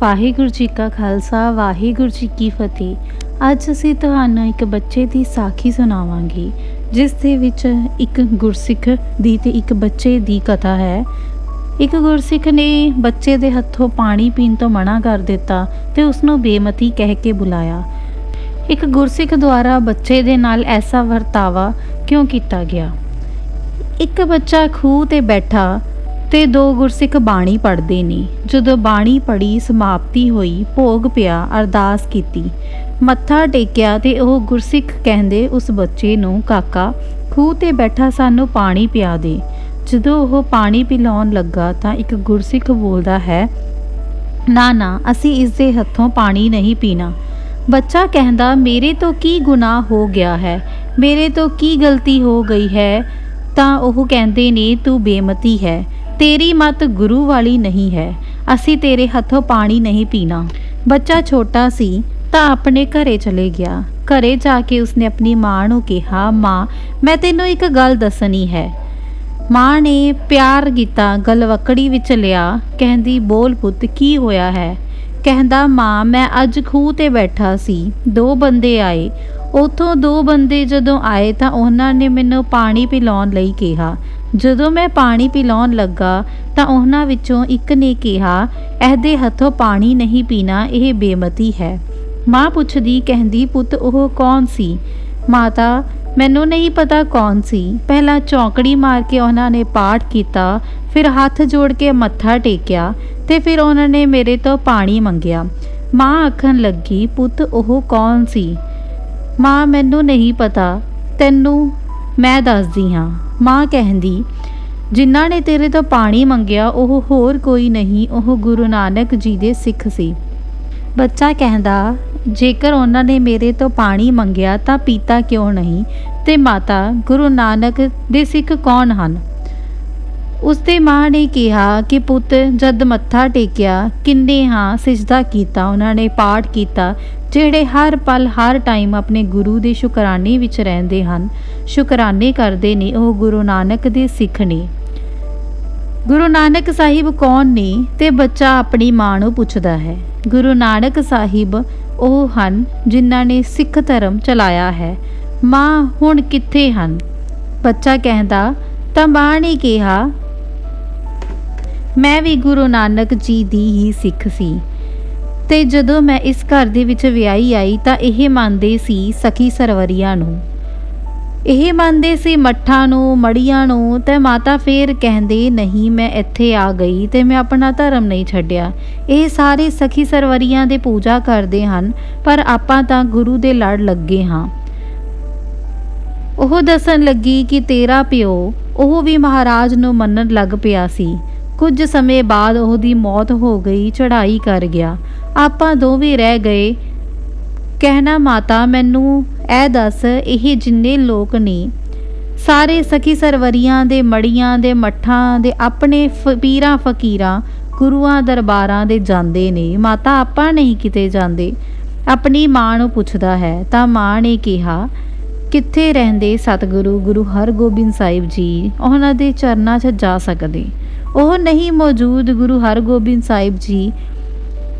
ਵਾਹਿਗੁਰੂ ਜੀ ਕਾ ਖਾਲਸਾ, ਵਾਹਿਗੁਰੂ ਜੀ ਕੀ ਫਤਿਹ। ਅੱਜ ਅਸੀਂ ਤੁਹਾਨੂੰ ਇੱਕ ਬੱਚੇ ਦੀ ਸਾਖੀ ਸੁਣਾਵਾਂਗੇ, ਜਿਸ ਦੇ ਵਿੱਚ ਇੱਕ ਗੁਰਸਿੱਖ ਦੀ ਤੇ ਇੱਕ ਬੱਚੇ ਦੀ ਕਥਾ ਹੈ। ਇੱਕ ਗੁਰਸਿੱਖ ਨੇ ਬੱਚੇ ਦੇ ਹੱਥੋਂ ਪਾਣੀ ਪੀਣ ਤੋਂ ਮਨਾ ਕਰ ਦਿੱਤਾ ਤੇ ਉਸ ਨੂੰ ਬੇਮਤੀ ਕਹਿ ਕੇ ਬੁਲਾਇਆ। ਇੱਕ ਗੁਰਸਿੱਖ ਦੁਆਰਾ ਬੱਚੇ ਦੇ ਨਾਲ ਐਸਾ ਵਰਤਾਵਾ ਕਿਉਂ ਕੀਤਾ ਗਿਆ? ਇੱਕ ਬੱਚਾ ਖੂਹ ਤੇ ਬੈਠਾ ਤੇ ਦੋ ਗੁਰਸਿੱਖ ਬਾਣੀ ਪੜ੍ਹਦੇ ਨੇ। ਜਦੋਂ ਬਾਣੀ ਪੜੀ ਸਮਾਪਤੀ ਹੋਈ, ਭੋਗ ਪਿਆ, ਅਰਦਾਸ ਕੀਤੀ। ਮੱਥਾ ਟੇਕਿਆ ਤੇ ਉਹ ਗੁਰਸਿੱਖ ਕਹਿੰਦੇ, ਉਸ ਬੱਚੇ ਨੂੰ, ਕਾਕਾ, ਖੂਹ ਤੇ ਬੈਠਾ ਸਾਨੂੰ ਪਾਣੀ ਪਿਆ ਦੇ। ਜਦੋਂ ਉਹ ਪਾਣੀ ਪਿਲਾਉਣ ਲੱਗਾ ਤਾਂ ਇੱਕ ਗੁਰਸਿੱਖ ਬੋਲਦਾ ਹੈ, ਨਾ ਨਾ, ਅਸੀਂ ਇਸ ਦੇ ਹੱਥੋਂ ਪਾਣੀ ਨਹੀਂ ਪੀਣਾ। ਬੱਚਾ ਕਹਿੰਦਾ, ਮੇਰੇ ਤੋਂ ਕੀ ਗੁਨਾਹ ਹੋ ਗਿਆ ਹੈ? ਮੇਰੇ ਤੋਂ ਕੀ ਗਲਤੀ ਹੋ ਗਈ ਹੈ? ਤਾਂ ਉਹ ਕਹਿੰਦੇ ਨੇ, ਤੂੰ ਬੇਮਤੀ ਹੈ। ਤੇਰੀ ਮਤ ਗੁਰੂ ਵਾਲੀ ਨਹੀਂ ਹੈ, ਅਸੀਂ ਤੇਰੇ ਹੱਥੋਂ ਪਾਣੀ ਨਹੀਂ ਪੀਣਾ। ਬੱਚਾ ਛੋਟਾ ਸੀ, ਤਾਂ ਆਪਣੇ ਘਰੇ ਚਲੇ ਗਿਆ। ਘਰੇ ਜਾ ਕੇ ਉਸਨੇ ਆਪਣੀ ਮਾਂ ਨੂੰ ਕਿਹਾ, ਮਾਂ, ਮੈਂ ਤੈਨੂੰ ਇੱਕ ਗੱਲ ਦੱਸਣੀ ਹੈ। ਮਾਂ ਨੇ ਪਿਆਰ ਕੀਤਾ ਗਲਵਕੜੀ ਵਿੱਚ ਲਿਆ। ਕਹਿੰਦੀ, ਬੋਲ ਪੁੱਤ, ਕੀ ਹੋਇਆ ਹੈ? ਕਹਿੰਦਾ, ਮਾਂ, ਮੈਂ ਅੱਜ ਖੂਹ ਤੇ ਬੈਠਾ ਸੀ। ਦੋ ਬੰਦੇ ਆਏ। ਉਥੋਂ ਦੋ ਬੰਦੇ ਜਦੋਂ ਆਏ ਤਾਂ ਉਹਨਾਂ ਨੇ ਮੈਨੂੰ ਪਾਣੀ ਪਿਲਾਉਣ ਲਈ ਕਿਹਾ। ਜਦੋਂ ਮੈਂ ਪਾਣੀ ਪਿਲਾਉਣ ਲੱਗਾ ਤਾਂ ਉਹਨਾਂ ਵਿੱਚੋਂ ਇੱਕ ਨੇ ਕਿਹਾ, ਇਹਦੇ ਹੱਥੋਂ ਪਾਣੀ ਨਹੀਂ ਪੀਣਾ, ਇਹ ਬੇਮਤੀ ਹੈ। ਮਾਂ ਪੁੱਛਦੀ, ਕਹਿੰਦੀ, ਪੁੱਤ, ਉਹ ਕੌਣ ਸੀ? ਮਾਤਾ, ਮੈਨੂੰ ਨਹੀਂ ਪਤਾ ਕੌਣ ਸੀ। ਪਹਿਲਾਂ ਚੌਂਕੜੀ ਮਾਰ ਕੇ ਉਹਨਾਂ ਨੇ ਪਾਠ ਕੀਤਾ, ਫਿਰ ਹੱਥ ਜੋੜ ਕੇ ਮੱਥਾ ਟੇਕਿਆ ਤੇ ਫਿਰ ਉਹਨਾਂ ਨੇ ਮੇਰੇ ਤੋਂ ਪਾਣੀ ਮੰਗਿਆ। ਮਾਂ ਆਖਣ ਲੱਗੀ, ਪੁੱਤ, ਉਹ ਕੌਣ ਸੀ? ਮਾਂ, ਮੈਨੂੰ ਨਹੀਂ ਪਤਾ। ਤੈਨੂੰ ਮੈਂ ਦੱਸਦੀ ਹਾਂ। ਮਾਂ ਕਹਿੰਦੀ, ਜਿਨ੍ਹਾਂ ਨੇ ਤੇਰੇ ਤੋਂ ਪਾਣੀ ਮੰਗਿਆ, ਉਹ ਹੋਰ ਕੋਈ ਨਹੀਂ, ਉਹ ਗੁਰੂ ਨਾਨਕ ਜੀ ਦੇ ਸਿੱਖ ਸੀ। ਬੱਚਾ ਕਹਿੰਦਾ, ਜੇਕਰ ਉਹਨਾਂ ਨੇ ਮੇਰੇ ਤੋਂ ਪਾਣੀ ਮੰਗਿਆ, ਤਾਂ ਪੀਤਾ ਕਿਉਂ ਨਹੀਂ? ਤੇ ਮਾਤਾ, ਗੁਰੂ ਨਾਨਕ ਦੇ ਸਿੱਖ ਕੌਣ ਹਨ? ਉਸਦੇ ਮਾਂ ਨੇ ਕਿਹਾ ਕਿ ਪੁੱਤ, ਜਦ ਮੱਥਾ ਟੇਕਿਆ, ਕਿੰਨੇ ਹਾਂ ਸਿਜਦਾ ਕੀਤਾ, ਉਹਨਾਂ ਨੇ ਪਾਠ ਕੀਤਾ, ਜਿਹੜੇ ਹਰ ਪਲ, ਹਰ ਟਾਈਮ ਆਪਣੇ ਗੁਰੂ ਦੇ ਸ਼ੁਕਰਾਨੇ ਵਿੱਚ ਰਹਿੰਦੇ ਹਨ। ਸ਼ੁਕਰਾਨੇ ਕਰਦੇ ਨੇ ਉਹ ਗੁਰੂ ਨਾਨਕ ਦੇ ਸਿੱਖ ਨੇ। ਗੁਰੂ ਨਾਨਕ ਸਾਹਿਬ ਕੌਣ ਨੇ ਤੇ ਬੱਚਾ ਆਪਣੀ ਮਾਂ ਨੂੰ ਪੁੱਛਦਾ ਹੈ। ਗੁਰੂ ਨਾਨਕ ਸਾਹਿਬ ਉਹ ਹਨ ਜਿਨ੍ਹਾਂ ਨੇ ਸਿੱਖ ਧਰਮ ਚਲਾਇਆ ਹੈ। ਮਾਂ ਹੁਣ ਕਿੱਥੇ ਹਨ? ਬੱਚਾ ਕਹਿੰਦਾ, ਤਾਂ ਮਾਂ ਨੇ ਕਿਹਾ ਮੈਂ ਵੀ ਗੁਰੂ ਨਾਨਕ ਜੀ ਦੀ ਹੀ ਸਿੱਖ ਸੀ। ਤੇ ਜਦੋਂ ਮੈਂ ਇਸ ਘਰ ਦੇ ਵਿੱਚ ਵਿਆਹੀ ਆਈ ਤਾਂ ਇਹ ਮੰਨਦੇ ਸੀ ਸਖੀ ਸਰਵਰੀਆਂ ਨੂੰ। ਇਹ ਮੰਨਦੇ ਸੀ ਮੱਠਾਂ ਨੂੰ, ਮੜੀਆਂ ਨੂੰ, ਤੇ ਮਾਤਾ ਫੇਰ ਕਹਿੰਦੇ, ਨਹੀਂ, ਮੈਂ ਇੱਥੇ ਆ ਗਈ ਤੇ ਮੈਂ ਆਪਣਾ ਧਰਮ ਨਹੀਂ ਛੱਡਿਆ। ਇਹ ਸਾਰੇ ਸਖੀ ਸਰਵਰੀਆਂ ਦੇ ਪੂਜਾ ਕਰਦੇ ਹਨ, ਪਰ ਆਪਾਂ ਤਾਂ ਗੁਰੂ ਦੇ ਲੜ ਲੱਗੇ ਹਾਂ। ਉਹ ਦੱਸਣ ਲੱਗੀ ਕਿ ਤੇਰਾ ਪਿਓ, ਉਹ ਵੀ ਮਹਾਰਾਜ ਨੂੰ ਮੰਨਣ ਲੱਗ ਪਿਆ ਸੀ। ਕੁਝ ਸਮੇਂ ਬਾਅਦ ਉਹਦੀ ਮੌਤ ਹੋ ਗਈ, ਚੜ੍ਹਾਈ ਕਰ ਗਿਆ। ਆਪਾਂ ਦੋਵੇਂ ਰਹਿ ਗਏ। ਕਹਿਣਾ ਮਾਤਾ, ਮੈਨੂੰ ਇਹ ਦੱਸ, ਇਹ ਜਿੰਨੇ ਲੋਕ ਨੇ, ਸਾਰੇ ਸਖੀ ਸਰਵਰੀਆਂ ਦੇ ਮੜੀਆਂ ਦੇ ਮੱਠਾਂ ਦੇ ਆਪਣੇ ਪੀਰਾਂ ਫਕੀਰਾਂ, ਗੁਰੂਆਂ ਦਰਬਾਰਾਂ ਦੇ ਜਾਂਦੇ ਨੇ। ਮਾਤਾ, ਆਪਾਂ ਨਹੀਂ ਕਿਤੇ ਜਾਂਦੇ। ਆਪਣੀ ਮਾਂ ਨੂੰ ਪੁੱਛਦਾ ਹੈ, ਤਾਂ ਮਾਂ ਨੇ ਕਿਹਾ, ਕਿੱਥੇ ਰਹਿੰਦੇ ਸਤਿਗੁਰੂ, ਗੁਰੂ ਹਰਗੋਬਿੰਦ ਸਾਹਿਬ ਜੀ? ਉਹਨਾਂ ਦੇ ਚਰਨਾਂ 'ਚ ਜਾ ਸਕਦੇ। ਉਹ ਨਹੀਂ ਮੌਜੂਦ ਗੁਰੂ ਹਰਗੋਬਿੰਦ ਸਾਹਿਬ ਜੀ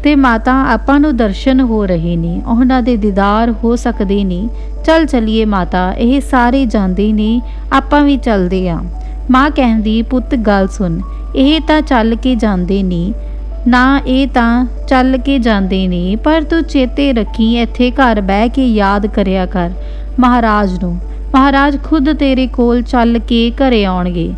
ਤੇ ਮਾਤਾ ਆਪਾਂ ਨੂੰ ਦਰਸ਼ਨ ਹੋ ਰਹੇ ਨੇ, ਉਹਨਾਂ ਦੇ ਦੀਦਾਰ ਹੋ ਸਕਦੇ ਨੇ। ਚੱਲ ਚਲੀਏ ਮਾਤਾ, ਇਹ ਸਾਰੇ ਜਾਂਦੇ ਨੇ, ਆਪਾਂ ਵੀ ਚੱਲਦੇ ਆ। ਮਾਂ ਕਹਿੰਦੀ, ਪੁੱਤ ਗੱਲ ਸੁਣ, ਇਹ ਤਾਂ ਚੱਲ ਕੇ ਜਾਂਦੇ ਨੇ। ਨਾ, ਇਹ ਤਾਂ ਚੱਲ ਕੇ ਜਾਂਦੇ ਨੇ, ਪਰ ਤੂੰ ਚੇਤੇ ਰੱਖੀ, ਇੱਥੇ ਘਰ ਬਹਿ ਕੇ ਯਾਦ ਕਰਿਆ ਕਰ ਮਹਾਰਾਜ ਨੂੰ। ਮਹਾਰਾਜ ਖੁਦ ਤੇਰੇ ਕੋਲ ਚੱਲ ਕੇ ਘਰੇ ਆਉਣਗੇ।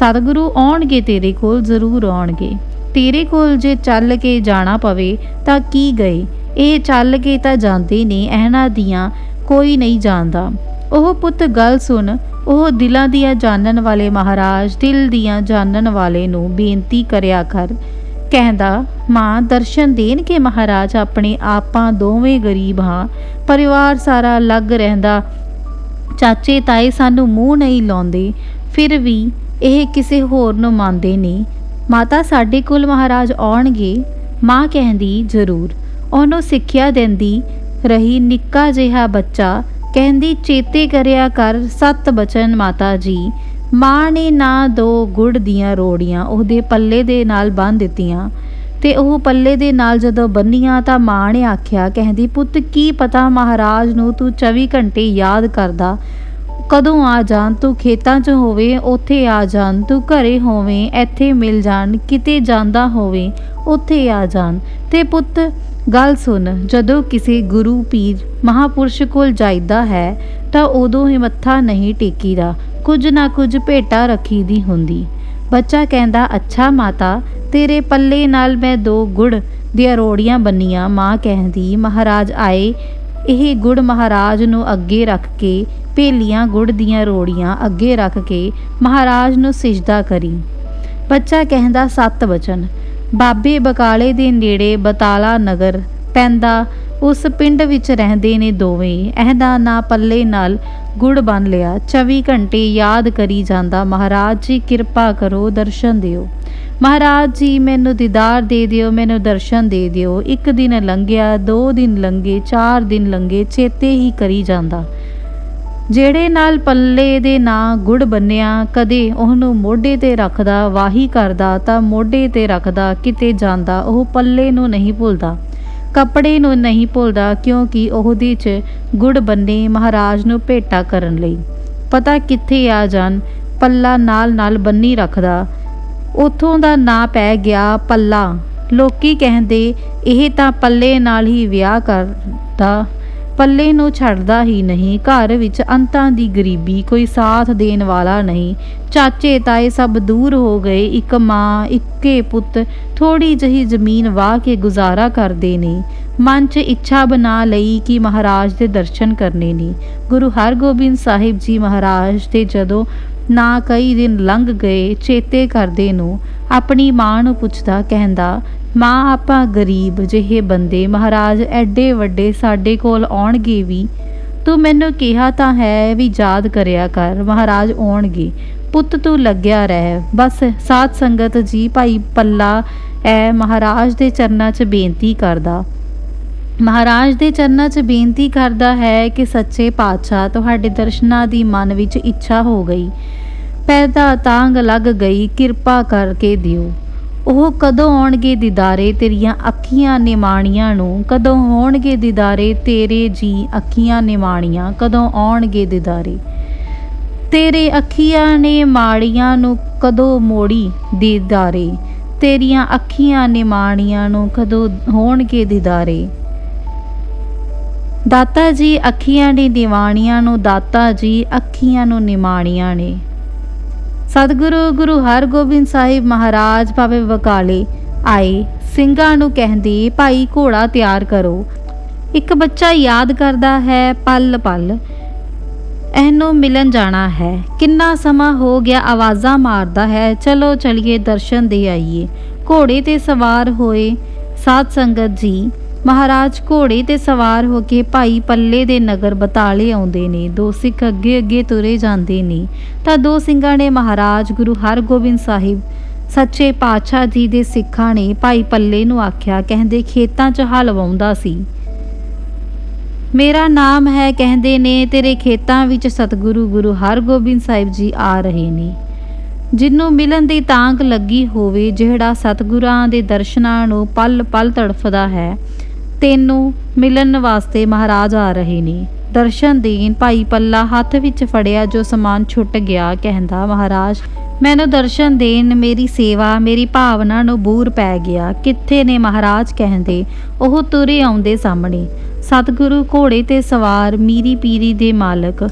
ਸਤਿਗੁਰੂ ਆਉਣਗੇ ਤੇਰੇ ਕੋਲ, ਜ਼ਰੂਰ ਆਉਣਗੇ। ਤੇਰੇ ਕੋਲ ਜੇ ਚੱਲ ਕੇ ਜਾਣਾ ਪਵੇ ਤਾਂ ਕੀ ਗਏ? ਇਹ ਚੱਲ ਕੇ ਤਾਂ ਜਾਂਦੇ ਨੇ, ਇਹਨਾਂ ਦੀਆਂ ਕੋਈ ਨਹੀਂ ਜਾਣਦਾ। ਉਹ ਪੁੱਤ ਗੱਲ ਸੁਣ, ਉਹ ਦਿਲਾਂ ਦੀਆਂ ਜਾਣਨ ਵਾਲੇ ਮਹਾਰਾਜ, ਦਿਲ ਦੀਆਂ ਜਾਣਨ ਵਾਲੇ ਨੂੰ ਬੇਨਤੀ ਕਰਿਆ ਕਰ। ਕਹਿੰਦਾ, ਮਾਂ, ਦਰਸ਼ਨ ਦੇਣ ਕੇ ਮਹਾਰਾਜ, ਆਪਣੇ ਆਪਾਂ ਦੋਵੇਂ ਗਰੀਬ ਹਾਂ। ਪਰਿਵਾਰ ਸਾਰਾ ਲੱਗ ਰਹਿੰਦਾ। ਚਾਚੇ ਤਾਏ ਸਾਨੂੰ ਮੂੰਹ ਨਹੀਂ ਲਾਉਂਦੇ। ਫਿਰ ਵੀ ਇਹ ਕਿਸੇ ਹੋਰ ਨੂੰ ਮੰਨਦੇ ਨਹੀਂ। ਮਾਤਾ ਸਾਡੇ ਕੋਲ ਮਹਾਰਾਜ ਆਉਣਗੇ, ਮਾਂ ਕਹਿੰਦੀ, ਜ਼ਰੂਰ। ਉਹਨੂੰ ਸਿੱਖਿਆ ਦਿੰਦੀ ਰਹੀ ਨਿੱਕਾ ਜਿਹਾ ਬੱਚਾ, ਕਹਿੰਦੀ, ਚੇਤੇ ਕਰਿਆ ਕਰ, ਸਤ ਬਚਨ ਮਾਤਾ ਜੀ। ਮਾਂ ਨੇ ਨਾ ਦੋ ਗੁੜ ਦੀਆਂ ਰੋੜੀਆਂ, ਉਹਦੇ ਪੱਲੇ ਦੇ ਨਾਲ ਬੰਨ ਦਿੱਤੀਆਂ। ਤੇ ਉਹ ਪੱਲੇ ਦੇ ਨਾਲ ਜਦੋਂ ਬੰਨੀਆਂ ਤਾਂ ਮਾਂ ਨੇ ਆਖਿਆ, ਕਹਿੰਦੀ, ਪੁੱਤ, ਕੀ ਪਤਾ ਮਹਾਰਾਜ ਨੂੰ ਤੂੰ 24 ਘੰਟੇ ਯਾਦ ਕਰਦਾ? ਕਦੋਂ ਆ ਜਾਣ ਤੂੰ ਖੇਤਾਂ 'ਚ ਹੋਵੇ, ਉੱਥੇ ਆ ਜਾਣ ਤੂੰ ਘਰੇ ਹੋਵੇਂ, ਇੱਥੇ ਮਿਲ ਜਾਣ, ਕਿਤੇ ਜਾਂਦਾ ਹੋਵੇ, ਉੱਥੇ ਆ ਜਾਣ। ਤੇ ਪੁੱਤ, ਗੱਲ ਸੁਣ, ਜਦੋਂ ਕਿਸੇ ਗੁਰੂ ਪੀਰ ਮਹਾਪੁਰਸ਼ ਕੋਲ ਜਾਈਦਾ ਹੈ, ਤਾਂ ਉਦੋਂ ਹੀ ਮੱਥਾ ਨਹੀਂ ਟੇਕੀਦਾ, ਕੁਝ ਨਾ ਕੁਝ ਭੇਟਾ ਰੱਖੀ ਦੀ ਹੁੰਦੀ। ਬੱਚਾ ਕਹਿੰਦਾ, ਅੱਛਾ ਮਾਤਾ, ਤੇਰੇ ਪੱਲੇ ਨਾਲ ਮੈਂ ਦੋ ਗੁੜ ਦੀਆਂ ਰੋੜੀਆਂ ਬੰਨੀਆਂ। ਮਾਂ ਕਹਿੰਦੀ, ਮਹਾਰਾਜ ਆਏ, ਇਹ ਗੁੜ ਮਹਾਰਾਜ ਨੂੰ ਅੱਗੇ ਰੱਖ ਕੇ ਭੇਲੀਆਂ ਗੁੜ ਦੀਆਂ ਰੋੜੀਆਂ ਅੱਗੇ ਰੱਖ ਕੇ ਮਹਾਰਾਜ ਨੂੰ ਸਿਜਦਾ ਕਰੀ। ਬੱਚਾ ਕਹਿੰਦਾ, ਸੱਤ ਵਚਨ ਬਾਬੇ ਬਕਾਲੇ ਦੇ ਨੇੜੇ ਬਤਾਲਾ ਨਗਰ ਪੈਂਦਾ, ਉਸ ਪਿੰਡ ਵਿੱਚ ਰਹਿੰਦੇ ਨੇ ਦੋਵੇਂ। ਇਹਦਾ ਨਾਂ ਪੱਲੇ ਨਾਲ ਗੁੜ ਬਨ ਲਿਆ। 24 ਘੰਟੇ ਯਾਦ ਕਰੀ ਜਾਂਦਾ, ਮਹਾਰਾਜ ਜੀ, ਕਿਰਪਾ ਕਰੋ, ਦਰਸ਼ਨ ਦਿਓ। ਮਹਾਰਾਜ ਜੀ, ਮੈਨੂੰ ਦੀਦਾਰ ਦੇ ਦਿਓ, ਮੈਨੂੰ ਦਰਸ਼ਨ ਦੇ ਦਿਓ। ਇੱਕ ਦਿਨ ਲੰਘਿਆ, ਦੋ ਦਿਨ ਲੰਘੇ, ਚਾਰ ਦਿਨ ਲੰਘੇ, ਚੇਤੇ ਹੀ ਕਰੀ ਜਾਂਦਾ। ਜਿਹੜੇ ਨਾਲ ਪੱਲੇ ਦੇ ਨਾਂ ਗੁੜ ਬੰਨਿਆ, ਕਦੇ ਉਹਨੂੰ ਮੋਢੇ ਤੇ ਰੱਖਦਾ, ਵਾਹੀ ਕਰਦਾ, ਤਾਂ ਮੋਢੇ ਤੇ ਰੱਖਦਾ, ਕਿਤੇ ਜਾਂਦਾ, ਉਹ ਪੱਲੇ ਨੂੰ ਨਹੀਂ ਭੁੱਲਦਾ, ਕੱਪੜੇ ਨੂੰ ਨਹੀਂ ਭੁੱਲਦਾ, ਕਿਉਂਕਿ ਉਹਦੇ 'ਚ ਗੁੜ ਬੰਨੇ ਮਹਾਰਾਜ ਨੂੰ ਭੇਟਾ ਕਰਨ ਲਈ। ਪਤਾ ਕਿੱਥੇ ਆ ਜਾਣ, ਪੱਲਾ ਨਾਲ ਨਾਲ ਬੰਨੀ ਰੱਖਦਾ। ਉਥੋਂ ਦਾ ਨਾਂ ਪੈ ਗਿਆ ਪੱਲਾ। ਲੋਕੀ ਕਹਿੰਦੇ, ਇਹ ਤਾਂ ਪੱਲੇ ਨਾਲ ਹੀ ਵਿਆਹ ਕਰਦਾ। ਪੱਲੇ ਨੂੰ ਛੱਡਦਾ ਹੀ ਨਹੀਂ, ਘਰ ਵਿੱਚ ਅੰਤਾਂ ਦੀ ਗਰੀਬੀ ਕੋਈ ਸਾਥ ਦੇਣ ਵਾਲਾ ਨਹੀਂ। ਚਾਚੇ ਤਾਏ ਸਭ ਦੂਰ ਹੋ ਗਏ, ਇੱਕ ਮਾਂ, ਇੱਕੇ ਪੁੱਤ ਥੋੜੀ ਜਹੀ ਜ਼ਮੀਨ ਵਾਹ ਕੇ ਗੁਜ਼ਾਰਾ ਕਰਦੇ ਨੇ। ਮਨ 'ਚ ਇੱਛਾ ਬਣਾ ਲਈ ਕਿ ਮਹਾਰਾਜ ਦੇ ਦਰਸ਼ਨ ਕਰਨੇ ਨੇ। ਗੁਰੂ ਹਰਗੋਬਿੰਦ ਸਾਹਿਬ ਜੀ ਮਹਾਰਾਜ ਦੇ ਜਦੋਂ ਨਾ ਕਈ ਦਿਨ ਲੰਘ ਗਏ ਚੇਤੇ ਕਰਦੇ ਨੂੰ ਆਪਣੀ ਮਾਂ ਨੂੰ ਪੁੱਛਦਾ ਕਹਿੰਦਾ, ਮਾਂ, ਆਪਾਂ ਗਰੀਬ ਜਿਹੇ ਬੰਦੇ, ਮਹਾਰਾਜ ਐਡੇ ਵੱਡੇ ਸਾਡੇ ਕੋਲ ਆਉਣਗੇ ਵੀ। ਤੂੰ ਮੈਨੂੰ ਕਿਹਾ ਤਾਂ ਹੈ ਵੀ ਯਾਦ ਕਰਿਆ ਕਰ, ਮਹਾਰਾਜ ਆਉਣਗੇ। ਪੁੱਤ ਤੂੰ ਲੱਗਿਆ ਰਹਿ। ਬਸ ਸਾਧ ਸੰਗਤ ਜੀ ਭਾਈ ਪੱਲਾ ਐ ਮਹਾਰਾਜ ਦੇ ਚਰਨਾਂ 'ਚ ਬੇਨਤੀ ਕਰਦਾ। ਮਹਾਰਾਜ ਦੇ ਚਰਨਾਂ 'ਚ ਬੇਨਤੀ ਕਰਦਾ ਹੈ ਕਿ ਸੱਚੇ ਪਾਤਸ਼ਾਹ ਤੁਹਾਡੇ ਦਰਸ਼ਨਾਂ ਦੀ ਮਨ ਵਿੱਚ ਇੱਛਾ ਹੋ ਗਈ। ਪੈਦਾ ਤਾਂਗ ਲੱਗ ਗਈ, ਕਿਰਪਾ ਕਰਕੇ ਦਿਓ। ਉਹ ਕਦੋਂ ਆਉਣਗੇ ਦੀਦਾਰੇ ਤੇਰੀਆਂ ਅੱਖੀਆਂ ਨਿਮਾਣੀਆਂ ਨੂੰ? ਕਦੋਂ ਹੋਣਗੇ ਦੀਦਾਰੇ ਤੇਰੇ ਜੀ ਅੱਖੀਆਂ ਨਿਮਾਣੀਆਂ? ਕਦੋਂ ਆਉਣਗੇ ਦੀਦਾਰੇ? ਤੇਰੇ ਅੱਖੀਆਂ ਨੇ ਮਾੜੀਆਂ ਨੂੰ ਕਦੋਂ ਮੋੜੀ ਦੀਦਾਰੇ? ਤੇਰੀਆਂ ਅੱਖੀਆਂ ਨਿਮਾਣੀਆਂ ਨੂੰ ਕਦੋਂ ਹੋਣਗੇ ਦੀਦਾਰੇ? ਦਾਤਾ ਜੀ ਅੱਖੀਆਂ ਦੀ ਦੀਵਾਣੀਆਂ ਨੂੰ ਦਾਤਾ ਜੀ ਅੱਖੀਆਂ ਨੂੰ ਨਿਮਾਣੀਆਂ ਨੇ। ਸਤਿਗੁਰੂ ਗੁਰੂ ਹਰਗੋਬਿੰਦ ਸਾਹਿਬ ਮਹਾਰਾਜ ਭਾਵੇਂ ਵਕਾਲੇ, ਆਏ, ਸਿੰਘਾਂ ਨੂੰ ਕਹਿੰਦੇ, ਭਾਈ ਘੋੜਾ ਤਿਆਰ ਕਰੋ। ਇੱਕ ਬੱਚਾ ਯਾਦ ਕਰਦਾ ਹੈ ਪਲ ਪਲ। ਇਹਨੂੰ ਮਿਲਣ ਜਾਣਾ ਹੈ। ਕਿੰਨਾ ਸਮਾਂ ਹੋ ਗਿਆ ਆਵਾਜ਼ਾਂ ਮਾਰਦਾ ਹੈ। ਚਲੋ ਚਲਿਏ ਦਰਸ਼ਨ ਦੇ ਆਈਏ। ਘੋੜੇ ਤੇ ਸਵਾਰ ਹੋਏ ਸਾਧ ਸੰਗਤ ਜੀ ਮਹਾਰਾਜ ਘੋੜੇ ਤੇ ਸਵਾਰ ਹੋ ਕੇ ਭਾਈ ਪੱਲੇ ਦੇ ਨਗਰ ਬਤਾਲੇ ਆਉਂਦੇ ਨੇ। ਦੋ ਸਿੱਖ ਅੱਗੇ ਅੱਗੇ ਤੁਰੇ ਜਾਂਦੇ ਨੇ। ਤਾਂ ਦੋ ਸਿੰਘਾਂ ਨੇ ਮਹਾਰਾਜ ਗੁਰੂ ਹਰਗੋਬਿੰਦ ਸਾਹਿਬ, ਸੱਚੇ ਪਾਤਸ਼ਾਹ ਜੀ ਦੇ ਸਿੱਖਾਂ ਨੇ ਭਾਈ ਪੱਲੇ ਨੂੰ ਆਖਿਆ, ਕਹਿੰਦੇ ਖੇਤਾਂ 'ਚ ਹਲ ਵਾਉਂਦਾ ਸੀ। ਮੇਰਾ ਨਾਮ ਹੈ, ਕਹਿੰਦੇ ਨੇ, ਤੇਰੇ ਖੇਤਾਂ ਵਿੱਚ ਸਤਿਗੁਰੂ ਗੁਰੂ ਹਰਗੋਬਿੰਦ ਸਾਹਿਬ ਜੀ ਆ ਰਹੇ ਨੇ। ਜਿਹਨੂੰ ਮਿਲਣ ਦੀ ਤਾਂਗ ਲੱਗੀ ਹੋਵੇ, ਜਿਹੜਾ ਸਤਿਗੁਰਾਂ ਦੇ ਦਰਸ਼ਨਾਂ ਨੂੰ ਪਲ ਪਲ ਤੜਫਦਾ ਹੈ ਤੈਨੂੰ ਮਿਲਣ ਵਾਸਤੇ ਮਹਾਰਾਜ ਆ ਰਹੇ ਨੇ। ਦਰਸ਼ਨ ਦੇਣ ਭਾਈ ਪੱਲਾ ਹੱਥ ਵਿੱਚ ਫੜਿਆ ਜੋ ਸਮਾਨ ਛੁੱਟ ਗਿਆ, ਕਹਿੰਦਾ, ਮਹਾਰਾਜ, ਮੈਨੂੰ ਦਰਸ਼ਨ ਦੇਣ ਮੇਰੀ ਸੇਵਾ, ਮੇਰੀ ਭਾਵਨਾ ਨੂੰ ਬੂਰ ਪੈ ਗਿਆ। ਕਿੱਥੇ ਨੇ ਮਹਾਰਾਜ? ਕਹਿੰਦੇ। ਉਹ ਤੁਰੇ ਆਉਂਦੇ ਸਾਹਮਣੇ। ਸਤਿਗੁਰੂ ਘੋੜੇ ਤੇ ਸਵਾਰ ਮੀਰੀ ਪੀਰੀ ਦੇ ਮਾਲਕ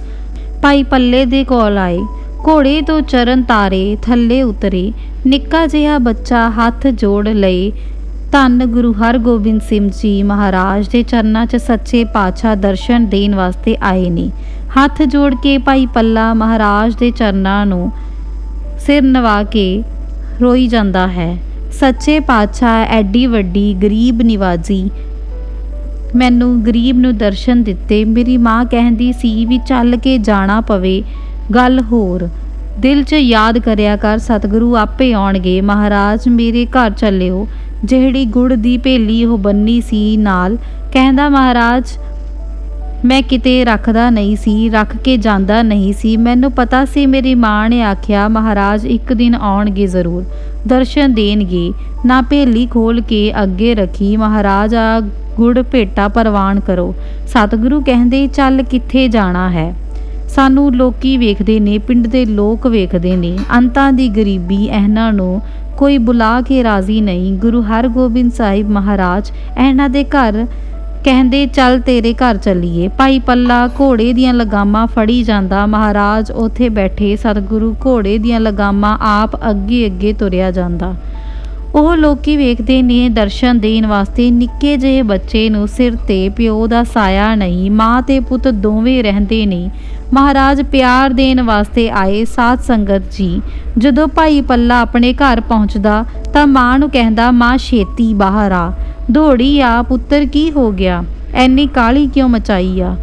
ਭਾਈ ਪੱਲੇ ਦੇ ਕੋਲ ਆਏ। ਘੋੜੇ ਤੋਂ ਚਰਨ ਤਾਰੇ ਥੱਲੇ ਉਤਰੇ। ਨਿੱਕਾ ਜਿਹਾ ਬੱਚਾ ਹੱਥ ਜੋੜ ਲਏ। ਧੰਨ ਗੁਰੂ ਹਰਗੋਬਿੰਦ ਸਿੰਘ ਜੀ ਮਹਾਰਾਜ ਦੇ ਚਰਨਾਂ 'ਚ ਸੱਚੇ ਪਾਤਸ਼ਾਹ ਦਰਸ਼ਨ ਦੇਣ ਵਾਸਤੇ ਆਏ ਨੇ। ਹੱਥ ਜੋੜ ਕੇ ਭਾਈ ਪੱਲਾ ਮਹਾਰਾਜ ਦੇ ਚਰਨਾਂ ਨੂੰ ਸਿਰ ਨਵਾ ਕੇ ਰੋਈ ਜਾਂਦਾ ਹੈ। ਸੱਚੇ ਪਾਤਸ਼ਾਹ ਐਡੀ ਵੱਡੀ ਗਰੀਬ ਨਿਵਾਜੀ ਮੈਨੂੰ ਗਰੀਬ ਨੂੰ ਦਰਸ਼ਨ ਦਿੱਤੇ। ਮੇਰੀ ਮਾਂ ਕਹਿੰਦੀ ਸੀ ਵੀ ਚੱਲ ਕੇ ਜਾਣਾ ਪਵੇ। ਗੱਲ ਹੋਰ, ਦਿਲ 'ਚ ਯਾਦ ਕਰਿਆ ਕਰ, ਸਤਿਗੁਰੂ ਆਪੇ ਆਉਣਗੇ। ਮਹਾਰਾਜ ਮੇਰੇ ਘਰ ਚੱਲਿਓ। ਜਿਹੜੀ ਗੁੜ ਦੀ ਭੇਲੀ ਉਹ ਬੰਨੀ ਸੀ ਨਾਲ, ਕਹਿੰਦਾ, ਮਹਾਰਾਜ, ਮੈਂ ਕਿਤੇ ਰੱਖਦਾ ਨਹੀਂ ਸੀ, ਰੱਖ ਕੇ ਜਾਂਦਾ ਨਹੀਂ ਸੀ। ਮੈਨੂੰ ਪਤਾ ਸੀ, ਮੇਰੀ ਮਾਂ ਨੇ ਆਖਿਆ, ਮਹਾਰਾਜ, ਇੱਕ ਦਿਨ ਆਉਣਗੇ ਜ਼ਰੂਰ, ਦਰਸ਼ਨ ਦੇਣਗੇ। ਨਾ ਭੇਲੀ ਖੋਲ ਕੇ ਅੱਗੇ ਰੱਖੀ। ਮਹਾਰਾਜ, ਆ ਗੁੜ ਭੇਟਾ ਪ੍ਰਵਾਨ ਕਰੋ। ਸਤਿਗੁਰੂ ਕਹਿੰਦੇ, ਚੱਲ ਕਿੱਥੇ ਜਾਣਾ ਹੈ? ਸਾਨੂੰ ਲੋਕੀ ਵੇਖਦੇ ਨੇ, ਪਿੰਡ ਦੇ ਲੋਕ ਵੇਖਦੇ ਨੇ। ਅੰਤਾਂ ਦੀ ਗਰੀਬੀ ਇਹਨਾਂ ਨੂੰ ਕੋਈ ਬੁਲਾ ਕੇ ਰਾਜ਼ੀ ਨਹੀਂ। ਗੁਰੂ ਹਰਗੋਬਿੰਦ ਸਾਹਿਬ ਮਹਾਰਾਜ ਇਹਨਾਂ ਦੇ ਘਰ ਕਹਿੰਦੇ, ਚੱਲ ਤੇਰੇ ਘਰ ਚੱਲੀਏ। ਭਾਈ ਪੱਲਾ ਘੋੜੇ ਦੀਆਂ ਲਗਾਮਾਂ ਫੜੀ ਜਾਂਦਾ। ਮਹਾਰਾਜ ਉੱਥੇ ਬੈਠੇ, ਸਤਿਗੁਰੂ ਘੋੜੇ ਦੀਆਂ ਲਗਾਮਾਂ ਆਪ ਅੱਗੇ ਅੱਗੇ ਤੁਰਿਆ ਜਾਂਦਾ। ਉਹ ਲੋਕੀ ਵੇਖਦੇ ਨੇ, ਦਰਸ਼ਨ ਦੇਣ ਵਾਸਤੇ ਨਿੱਕੇ ਜਿਹੇ ਬੱਚੇ ਨੂੰ ਸਿਰ ਤੇ ਪਿਓ ਦਾ ਸਾਇਆ ਨਹੀਂ, ਮਾਂ ਤੇ ਪੁੱਤ ਦੋਵੇਂ ਰਹਿੰਦੇ ਨੇ। ਮਹਾਰਾਜ ਪਿਆਰ ਦੇਣ ਵਾਸਤੇ ਆਏ ਸਾਧ ਸੰਗਤ ਜੀ। ਜਦੋਂ ਭਾਈ ਪੱਲਾ ਆਪਣੇ ਘਰ ਪਹੁੰਚਦਾ, ਤਾਂ ਮਾਂ ਨੂੰ ਕਹਿੰਦਾ, ਮਾਂ, ਛੇਤੀ ਬਾਹਰ ਆ। ਦੌੜੀ ਆ, ਪੁੱਤਰ, ਕੀ ਹੋ ਗਿਆ? ਐਨੀ ਕਾਲੀ ਕਿਉਂ ਮਚਾਈ ਆ?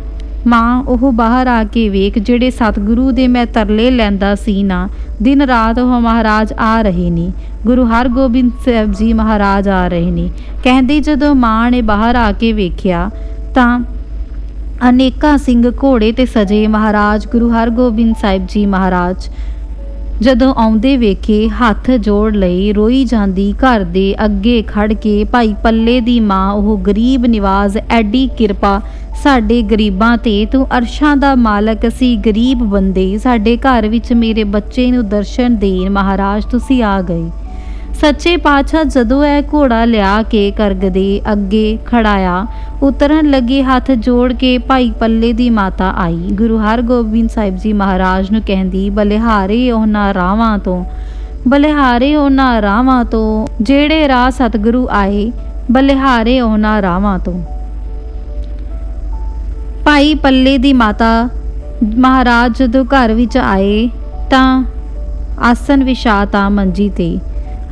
ਮਾਂ ਉਹ ਬਾਹਰ ਆ ਕੇ ਵੇਖ ਜਿਹੜੇ ਸਤਿਗੁਰੂ ਦੇ ਮੈਂ ਤਰਲੇ ਲੈਂਦਾ ਸੀ ਨਾ, ਦਿਨ ਰਾਤ ਉਹ ਮਹਾਰਾਜ ਆ ਰਹੇ ਨੇ, ਗੁਰੂ ਹਰਗੋਬਿੰਦ ਸਾਹਿਬ ਜੀ ਮਹਾਰਾਜ ਆ ਰਹੇ ਨੇ। ਕਹਿੰਦੇ ਜਦੋਂ ਮਾਂ ਨੇ ਬਾਹਰ ਆ ਕੇ ਵੇਖਿਆ ਤਾਂ ਅਨੇਕਾਂ ਸਿੰਘ ਘੋੜੇ ਤੇ ਸਜੇ ਮਹਾਰਾਜ, ਗੁਰੂ ਹਰਗੋਬਿੰਦ ਸਾਹਿਬ ਜੀ ਮਹਾਰਾਜ ਜਦੋਂ ਆਉਂਦੇ ਵੇਖੇ, ਹੱਥ ਜੋੜ ਲਈ ਰੋਈ ਜਾਂਦੀ, ਘਰ ਦੇ ਅੱਗੇ ਖੜ ਕੇ ਭਾਈ ਪੱਲੇ ਦੀ ਮਾਂ, ਉਹ ਗਰੀਬ ਨਿਵਾਜ਼ ਐਡੀ ਕਿਰਪਾ ਸਾਡੇ ਗਰੀਬਾਂ ਤੇ, ਤੂੰ ਅਰਸ਼ਾਂ ਦਾ ਮਾਲਕ ਸੀ, ਗਰੀਬ ਬੰਦੇ। ਸਾਡੇ ਘਰ ਵਿੱਚ ਮੇਰੇ ਬੱਚੇ ਨੂੰ ਦਰਸ਼ਨ ਦੇਣ, ਮਹਾਰਾਜ, ਤੁਸੀਂ ਆ ਗਏ। ਸੱਚੇ ਪਾਤਸ਼ਾਹ ਜਦੋਂ ਇਹ ਘੋੜਾ ਲਿਆ ਕੇ ਕਰਗ ਦੇ ਅੱਗੇ ਖੜਾਇਆ, ਉਤਰਨ ਲੱਗੇ ਹੱਥ ਜੋੜ ਕੇ ਭਾਈ ਪੱਲੇ ਦੀ ਮਾਤਾ ਆਈ। ਗੁਰੂ ਹਰਗੋਬਿੰਦ ਸਾਹਿਬ ਜੀ ਮਹਾਰਾਜ ਨੂੰ ਕਹਿੰਦੀ, ਬਲਿਹਾਰੇ ਉਹਨਾਂ ਰਾਵਾਂ ਤੋਂ, ਬਲਿਹਾਰੇ ਉਹਨਾਂ ਰਾਵਾਂ ਤੋਂ, ਜਿਹੜੇ ਰਾਹ ਸਤਿਗੁਰੂ ਆਏ, ਬਲਿਹਾਰੇ ਉਹਨਾਂ ਰਾਵਾਂ ਤੋਂ। ਭਾਈ ਪੱਲੇ ਦੀ ਮਾਤਾ ਮਹਾਰਾਜ ਜਦੋਂ ਘਰ ਵਿੱਚ ਆਏ ਤਾਂ ਆਸਨ ਵਿਛਾਤਾ ਮੰਜੀ ਤੇ।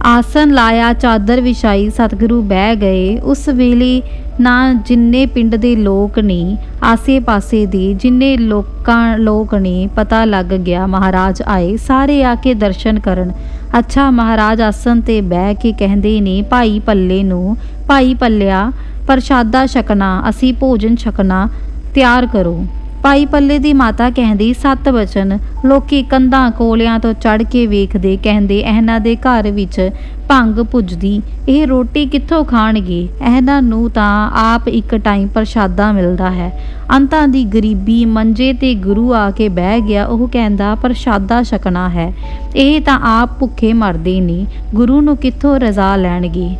ਆਸਨ ਲਾਇਆ, ਚਾਦਰ ਵਿਛਾਈ, ਸਤਿਗੁਰੂ ਬਹਿ ਗਏ। ਉਸ ਵੇਲੇ ਨਾ ਜਿੰਨੇ ਪਿੰਡ ਦੇ ਲੋਕ ਨੇ, ਆਸੇ-ਪਾਸੇ ਦੇ ਜਿੰਨੇ ਲੋਕਾਂ, ਲੋਕ ਨੇ, ਪਤਾ ਲੱਗ ਗਿਆ ਮਹਾਰਾਜ ਆਏ, ਸਾਰੇ ਆ ਕੇ ਦਰਸ਼ਨ ਕਰਨ। ਅੱਛਾ, ਮਹਾਰਾਜ ਆਸਨ ਤੇ ਬਹਿ ਕੇ ਕਹਿੰਦੇ ਨੇ, ਭਾਈ ਪੱਲੇ ਨੂੰ, ਭਾਈ ਪੱਲਿਆ, ਪ੍ਰਸ਼ਾਦਾ ਛਕਣਾ, ਅਸੀਂ ਭੋਜਨ ਛਕਣਾ ਤਿਆਰ ਕਰੋ। ਭਾਈ ਪੱਲੇ ਦੀ ਮਾਤਾ ਕਹਿੰਦੀ, ਸੱਤ ਵਚਨ ਲੋਕੀ ਕੰਧਾਂ ਕੋਲਿਆਂ ਤੋਂ ਚੜ ਕੇ ਵੇਖਦੇ ਕਹਿੰਦੇ, ਇਹਨਾਂ ਦੇ ਘਰ ਵਿੱਚ ਭੰਗ ਪੁੱਜਦੀ। ਇਹ ਰੋਟੀ ਕਿੱਥੋਂ ਖਾਣਗੇ? ਇਹਨਾਂ ਨੂੰ ਤਾਂ ਆਪ ਇੱਕ ਟਾਈਮ ਪ੍ਰਸ਼ਾਦਾ ਮਿਲਦਾ ਹੈ। ਅੰਤਾਂ ਦੀ ਗਰੀਬੀ ਮੰਜੇ ਤੇ ਗੁਰੂ ਆ ਕੇ ਬਹਿ ਗਿਆ। ਉਹ ਕਹਿੰਦਾ, ਪ੍ਰਸ਼ਾਦਾ ਛਕਣਾ ਹੈ। ਇਹ ਤਾਂ ਆਪ ਭੁੱਖੇ ਮਰਦੇ ਨੇ। ਗੁਰੂ ਨੂੰ ਕਿੱਥੋਂ ਰਜ਼ਾ ਲੈਣਗੇ?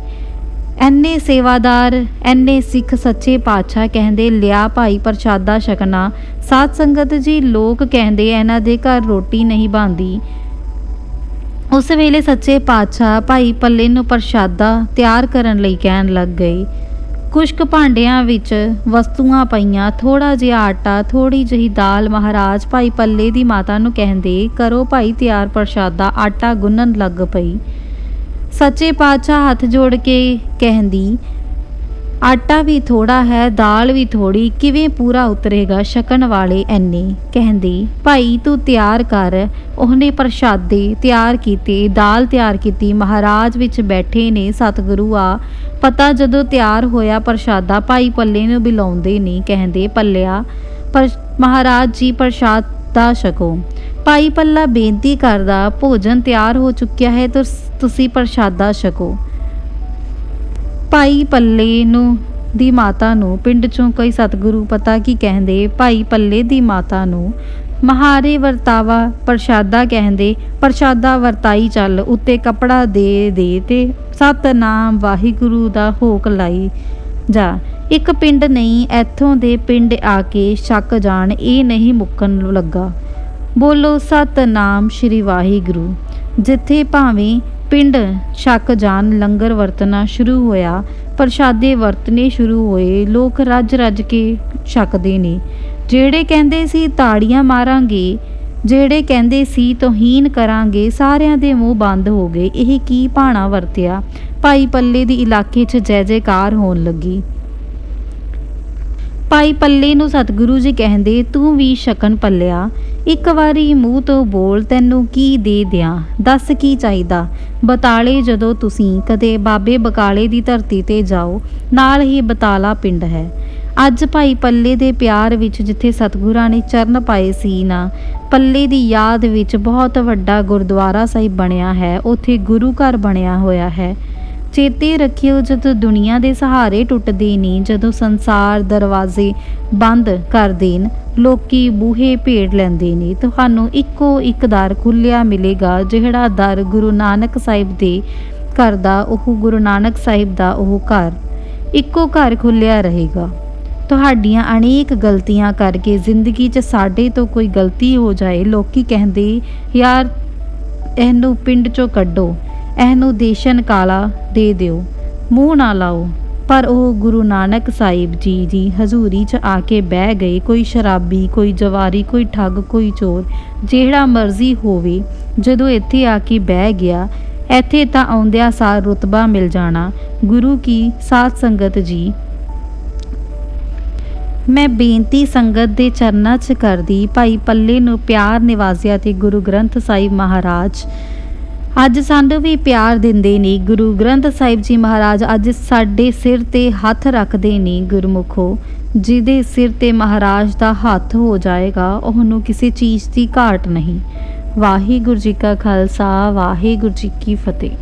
ਐਨੇ ਸੇਵਾਦਾਰ, ਐਨੇ ਸਿੱਖ ਸੱਚੇ ਪਾਤਸ਼ਾਹ ਕਹਿੰਦੇ, ਲਿਆ ਭਾਈ ਪ੍ਰਸ਼ਾਦਾ ਛਕਣਾ। ਸਾਧ ਸੰਗਤ ਜੀ, ਲੋਕ ਕਹਿੰਦੇ, ਇਹਨਾਂ ਦੇ ਘਰ ਰੋਟੀ ਨਹੀਂ ਬਣਦੀ। ਉਸ ਵੇਲੇ ਸੱਚੇ ਪਾਤਸ਼ਾਹ ਭਾਈ ਪੱਲੇ ਨੂੰ ਪ੍ਰਸ਼ਾਦਾ ਤਿਆਰ ਕਰਨ ਲਈ ਕਹਿਣ ਲੱਗ ਗਏ। ਕੁਸ਼ਕ ਭਾਂਡਿਆਂ ਵਿੱਚ ਵਸਤੂਆਂ ਪਈਆਂ ਥੋੜਾ ਜਿਹਾ ਆਟਾ ਥੋੜੀ ਜਿਹੀ ਦਾਲ ਮਹਾਰਾਜ ਭਾਈ ਪੱਲੇ ਦੀ ਮਾਤਾ ਨੂੰ ਕਹਿੰਦੇ, ਕਰੋ ਭਾਈ ਤਿਆਰ ਪ੍ਰਸ਼ਾਦਾ। ਆਟਾ ਗੁੰਨਣ ਲੱਗ ਪਈ। ਸੱਚੇ ਪਾਤਸ਼ਾਹ ਹੱਥ ਜੋੜ ਕੇ ਕਹਿੰਦੀ, ਆਟਾ ਵੀ ਥੋੜਾ ਹੈ, ਦਾਲ ਵੀ ਥੋੜੀ ਕਿਵੇਂ ਪੂਰਾ ਉਤਰੇਗਾ ਛਕਣ ਵਾਲੇ ਐਨੇ? ਕਹਿੰਦੀ, ਭਾਈ ਤੂੰ ਤਿਆਰ ਕਰ। ਉਹਨੇ ਪ੍ਰਸ਼ਾਦੇ ਤਿਆਰ ਕੀਤੇ, ਦਾਲ ਤਿਆਰ ਕੀਤੀ। ਮਹਾਰਾਜ ਵਿੱਚ ਬੈਠੇ ਨੇ ਸਤਿਗੁਰੂ ਆ। ਪਤਾ ਜਦੋਂ ਤਿਆਰ ਹੋਇਆ, ਪ੍ਰਸ਼ਾਦਾ ਭਾਈ ਪੱਲੇ ਨੂੰ ਬਿਲਾਉਂਦੇ ਨਹੀਂ ਕਹਿੰਦੇ, ਪੱਲਿਆ, ਪਰ ਮਹਾਰਾਜ ਜੀ ਪ੍ਰਸ਼ਾਦ ਛਕੋ। ਭਾਈ ਪੱਲਾ ਬੇਨਤੀ ਕਰਦਾ, ਭੋਜਨ ਤਿਆਰ ਹੋ ਚੁੱਕਿਆ ਹੈ ਤੁਸ- ਤੁਸੀਂ ਪ੍ਰਸ਼ਾਦਾ ਛਕੋ। ਭਾਈ ਪੱਲੇ ਨੂੰ, ਦੀ ਮਾਤਾ ਨੂੰ, ਪਿੰਡ ਚੋਂ ਕਈ ਸਤਿਗੁਰੂ ਪਤਾ ਕੀ ਕਹਿੰਦੇ, ਭਾਈ ਪੱਲੇ ਦੀ ਮਾਤਾ ਨੂੰ, ਮਹਾਰੇ ਵਰਤਾਵਾ ਪ੍ਰਸ਼ਾਦਾ ਕਹਿੰਦੇ, ਪ੍ਰਸ਼ਾਦਾ ਵਰਤਾਈ ਚੱਲ, ਉੱਤੇ ਕਪੜਾ ਦੇ ਦੇ ਤੇ ਸਤਨਾਮ ਵਾਹਿਗੁਰੂ ਦਾ ਹੋਕ ਲਾਈ ਜਾ। ਇੱਕ ਪਿੰਡ ਨਹੀਂ, ਇੱਥੋਂ ਦੇ ਪਿੰਡ ਆ ਕੇ ਛੱਕ ਜਾਣ, ਇਹ ਨਹੀਂ ਮੁੱਕਣ ਲੱਗਾ। ਬੋਲੋ ਸਤਨਾਮ ਸ਼੍ਰੀ ਵਾਹਿਗੁਰੂ। ਜਿੱਥੇ ਭਾਵੇਂ ਪਿੰਡ ਛੱਕ ਜਾਣ, ਲੰਗਰ ਵਰਤਣਾ ਸ਼ੁਰੂ ਹੋਇਆ ਪ੍ਰਸ਼ਾਦੇ ਵਰਤਨੇ ਸ਼ੁਰੂ ਹੋਏ, ਲੋਕ ਰੱਜ ਰੱਜ ਕੇ ਛਕਦੇ ਨੇ। ਜਿਹੜੇ ਕਹਿੰਦੇ ਸੀ, ਤਾੜੀਆਂ ਮਾਰਾਂਗੇ, ਜਿਹੜੇ ਕਹਿੰਦੇ ਸੀ, ਤੋਹੀਨ ਕਰਾਂਗੇ, ਸਾਰਿਆਂ ਦੇ ਮੂੰਹ ਬੰਦ ਹੋ ਗਏ। ਇਹ ਕੀ ਭਾਣਾ ਵਰਤਿਆ? ਭਾਈ ਪੱਲੇ ਦੀ ਇਲਾਕੇ 'ਚ ਜੈ ਜੈਕਾਰ ਹੋਣ ਲੱਗੀ। ਭਾਈ ਪੱਲੇ ਨੂੰ ਸਤਿਗੁਰੂ ਜੀ ਕਹਿੰਦੇ, ਤੂੰ ਵੀ ਸ਼ਕਨ ਪੱਲਿਆ। ਇੱਕ ਵਾਰੀ ਮੂੰਹ ਤੋਂ ਬੋਲ ਤੈਨੂੰ ਕੀ ਦੇ ਦਿਆਂ? ਦੱਸ ਕੀ ਚਾਹੀਦਾ? ਬਤਾਲੇ ਜਦੋਂ ਤੁਸੀਂ, ਕਦੇ ਬਾਬੇ ਬਕਾਲੇ ਦੀ ਧਰਤੀ ਤੇ ਜਾਓ, ਨਾਲ ਹੀ ਬਤਾਲਾ ਪਿੰਡ ਹੈ। ਅੱਜ ਭਾਈ ਪੱਲੇ ਦੇ ਪਿਆਰ ਵਿੱਚ ਜਿੱਥੇ ਸਤਿਗੁਰਾਂ ਨੇ ਚਰਨ ਪਾਏ ਸੀ ਨਾ, ਪੱਲੇ ਦੀ ਯਾਦ ਵਿੱਚ ਬਹੁਤ ਵੱਡਾ ਗੁਰਦੁਆਰਾ ਸਾਹਿਬ ਬਣਿਆ ਹੈ, ਉੱਥੇ ਗੁਰੂ ਘਰ ਬਣਿਆ ਹੋਇਆ ਹੈ। ਚੇਤੇ ਰੱਖਿਓ ਜਦੋਂ ਦੁਨੀਆ ਦੇ ਸਹਾਰੇ ਟੁੱਟਦੇ ਨੇ, ਜਦੋਂ ਸੰਸਾਰ ਦਰਵਾਜ਼ੇ ਬੰਦ ਕਰ ਦੇਣ, ਲੋਕੀ ਬੂਹੇ ਭੇੜ ਲੈਂਦੇ ਨੇ। ਤੁਹਾਨੂੰ ਇੱਕੋ ਇੱਕ ਦਰ ਖੁੱਲਿਆ ਮਿਲੇਗਾ, ਜਿਹੜਾ ਦਰ ਗੁਰੂ ਨਾਨਕ ਸਾਹਿਬ ਦੇ ਘਰ ਦਾ, ਉਹ ਗੁਰੂ ਨਾਨਕ ਸਾਹਿਬ ਦਾ ਉਹ ਘਰ ਇੱਕੋ ਘਰ ਖੁੱਲਿਆ ਰਹੇਗਾ। ਤੁਹਾਡੀਆਂ ਅਨੇਕ ਗਲਤੀਆਂ ਕਰਕੇ ਜ਼ਿੰਦਗੀ 'ਚ ਸਾਡੇ ਤੋਂ ਕੋਈ ਗਲਤੀ ਹੋ ਜਾਏ, ਲੋਕੀ ਕਹਿੰਦੇ, ਯਾਰ, ਇਹਨੂੰ ਪਿੰਡ 'ਚੋਂ ਕੱਢੋ। ਇਹਨੂੰ ਦੇਸ਼ਨ ਕਾਲਾ ਦੇ ਦਿਓ, ਮੂੰਹ ਨਾ ਲਾਓ। ਪਰ ਉਹ ਗੁਰੂ ਨਾਨਕ ਸਾਹਿਬ ਜੀ ਦੀ ਹਜ਼ੂਰੀ 'ਚ ਆ ਕੇ ਬਹਿ ਗਏ। ਕੋਈ ਸ਼ਰਾਬੀ, ਕੋਈ ਜਵਾਰੀ, ਕੋਈ ਠੱਗ, ਕੋਈ ਚੋਰ, ਜਿਹੜਾ ਮਰਜ਼ੀ ਹੋਵੇ, ਜਦੋਂ ਇੱਥੇ ਆ ਕੇ ਬਹਿ ਗਿਆ, ਇੱਥੇ ਤਾਂ ਆਉਂਦਿਆਂ ਸਾਰ ਰੁਤਬਾ ਮਿਲ ਜਾਣਾ। ਗੁਰੂ ਕੀ ਸਾਧ ਸੰਗਤ ਜੀ, ਮੈਂ ਬੇਨਤੀ ਸੰਗਤ ਦੇ ਚਰਨਾਂ 'ਚ ਕਰਦੀ, ਭਾਈ ਪੱਲੇ ਨੂੰ ਪਿਆਰ ਨਿਵਾਜ਼ਿਆ ਤੇ ਗੁਰੂ ਗ੍ਰੰਥ ਸਾਹਿਬ ਮਹਾਰਾਜ ਅੱਜ ਸਾਨੂੰ ਵੀ ਪਿਆਰ ਦਿੰਦੇ ਨੇ। ਗੁਰੂ ਗ੍ਰੰਥ ਸਾਹਿਬ ਜੀ ਮਹਾਰਾਜ ਅੱਜ ਸਾਡੇ ਸਿਰ ਤੇ ਹੱਥ ਰੱਖਦੇ ਨੇ ਗੁਰਮੁਖੋ। ਜਿਹਦੇ ਸਿਰ ਤੇ ਮਹਾਰਾਜ ਦਾ ਹੱਥ ਹੋ ਜਾਏਗਾ, ਉਹਨੂੰ ਕਿਸੇ ਚੀਜ਼ ਦੀ ਘਾਟ ਨਹੀਂ। ਵਾਹਿਗੁਰੂ ਜੀ ਕਾ ਖਾਲਸਾ, ਵਾਹਿਗੁਰੂ ਜੀ ਕੀ ਫਤਿਹ।